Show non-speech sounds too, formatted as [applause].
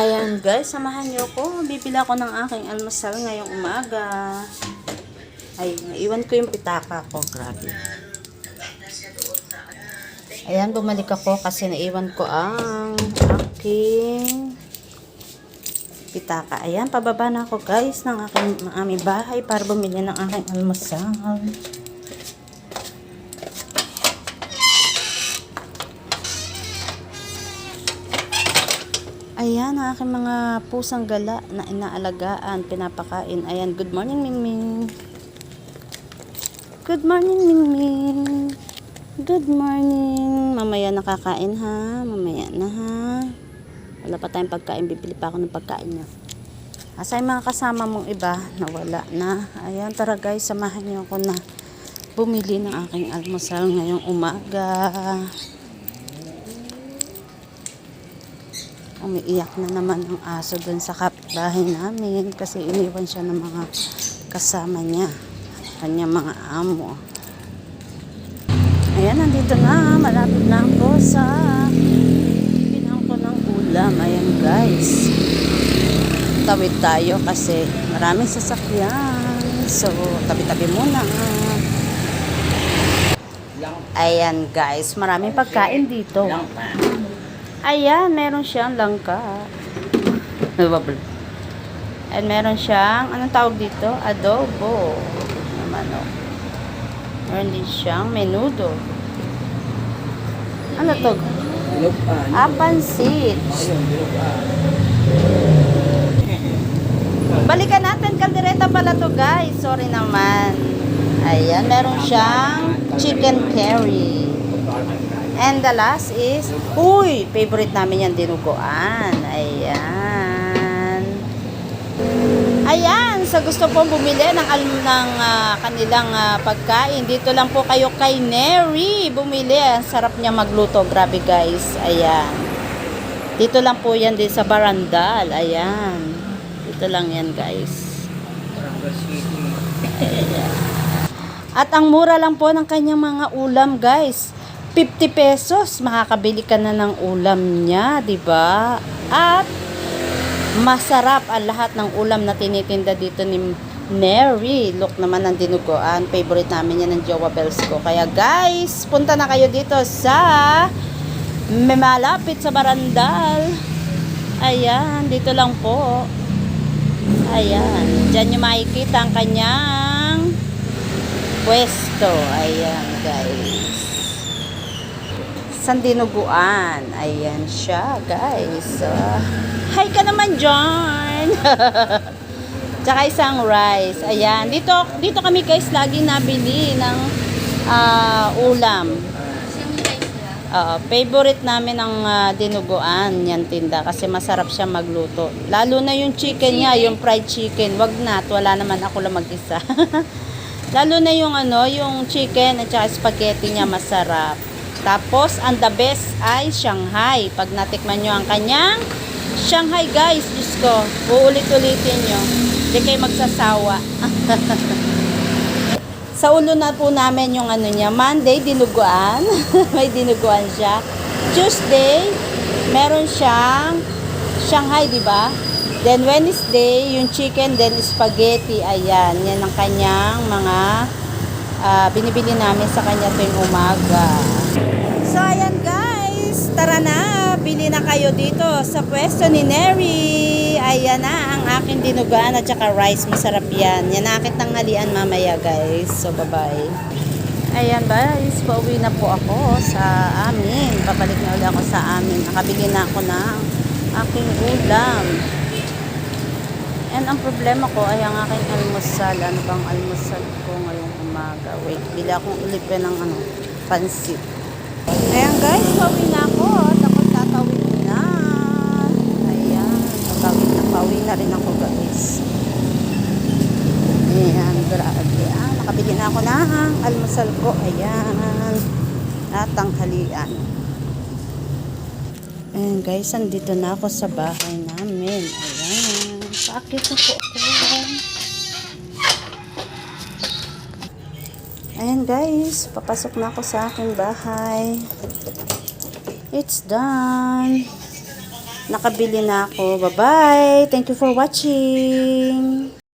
Ayan guys, samahan niyo ko. Bibili ako ng aking almusal ngayong umaga. Ay, naiwan ko yung pitaka ko. Grabe. Ayan, bumalik ako kasi naiwan ko ang aking pitaka. Ayan, pababa na ako guys ng aking ng aming bahay para bumili ng aking almusal. Ayan, ang aking mga pusang gala na inaalagaan, pinapakain. Ayan, good morning, Mingming. Good morning, Mingming. Good morning. Mamaya nakakain ha. Mamaya na ha. Wala pa tayong pagkain. Bibili pa ako ng pagkain niya. Asa yung mga kasama mong iba? Nawala na. Ayan, tara guys, samahan niyo ako na bumili ng aking almusal ngayong umaga. Umiiyak na naman ang aso dun sa kapitbahay namin kasi iniwan siya ng mga kasama niya kanyang mga amo. Ayan nandito na malapit na ako sa pinang ko ng ulam. Ayan guys. Tawid tayo kasi maraming sasakyan. So tabi-tabi muna. Ayan guys. Maraming pagkain dito Ayan, meron siyang langka. Nababal. And meron siyang, anong tawag dito? Adobo. Na manok. Meron din siyang menudo. Ano to? Ah, pansit. Balikan natin, kaldereta pala to guys. Sorry naman. Ayan, meron siyang chicken curry. And the last is, uy, favorite namin yan, dinuguan. Ayan. Ayan, sa gusto pong bumili ng, ng ah, kanilang ah, pagkain, dito lang po kayo kay Neri bumili. Ang sarap niya magluto. Grabe guys. Ayan. Dito lang po yan din sa Barandal. Ayan. Dito lang yan guys. Ayan. [laughs] At ang mura lang po ng kanyang mga ulam guys. 50 pesos, makakabili ka na ng ulam niya, 'di ba? At masarap ang lahat ng ulam na tinitinda dito ni Mary. Look naman ang dinuguan. Favorite namin yan ng Jowa Bells ko. Kaya guys, punta na kayo dito sa malapit sa Barandal. Ayan, dito lang po. Ayan, dyan nyo makikita ang kanyang pwesto. Ayan, guys. Sandinuguan. Ayan siya, guys. Ah, hi ka naman, John! [laughs] Tsaka isang rice. Ayan. Dito, dito kami, guys, lagi nabili ng ah, ulam. Oo, favorite namin ang ah, dinuguan yan tinda kasi masarap siya magluto. Lalo na yung chicken niya, yung fried chicken. Wag na, wala naman ako lang mag-isa. [laughs] Lalo na yung ano, yung chicken at saka spaghetti niya masarap. Tapos, ang the best ay Shanghai. Pag natikman nyo ang kanyang Shanghai guys, Diyos ko, uulit-ulitin nyo. Hindi kayo magsasawa. [laughs] Sa ulo na po namin yung ano niya, Monday, dinuguan. [laughs] May dinuguan siya. Tuesday, meron siyang Shanghai, di ba? Then Wednesday, yung chicken, then spaghetti. Ayan, yan ang kanyang mga ah, binibili namin sa kanya tuwing umaga. So, ayan guys, tara na, bili na kayo dito sa pwesto ni Neri. Ayan na, ang aking dinugaan at saka rice, masarap yan. Yan akit ng halian mamaya guys. So, bye-bye. Ayan guys, pauwi na po ako sa amin. Babalik na ulit ako sa amin. Nakabili na ako ng aking ulam. And ang problema ko ay ang aking almusal. Ano bang almusal ko ngayong umaga? Wait, bili akong ulit ng ano, pansit. Ayan guys, pauwi na ako. At ako'y tatawid na. Ayan, tatawid na. Pauwi na rin ako guys. Ayan, grabe. Ah, nakabili na ako ng almusal ko. Ayan. At tanghalian. Ayan guys, andito na ako sa bahay namin. Ayan. Paakit na po ako. Ayan guys, papasok na ako sa aking bahay. It's done. nakabili na ako. Bye-bye! Thank you for watching!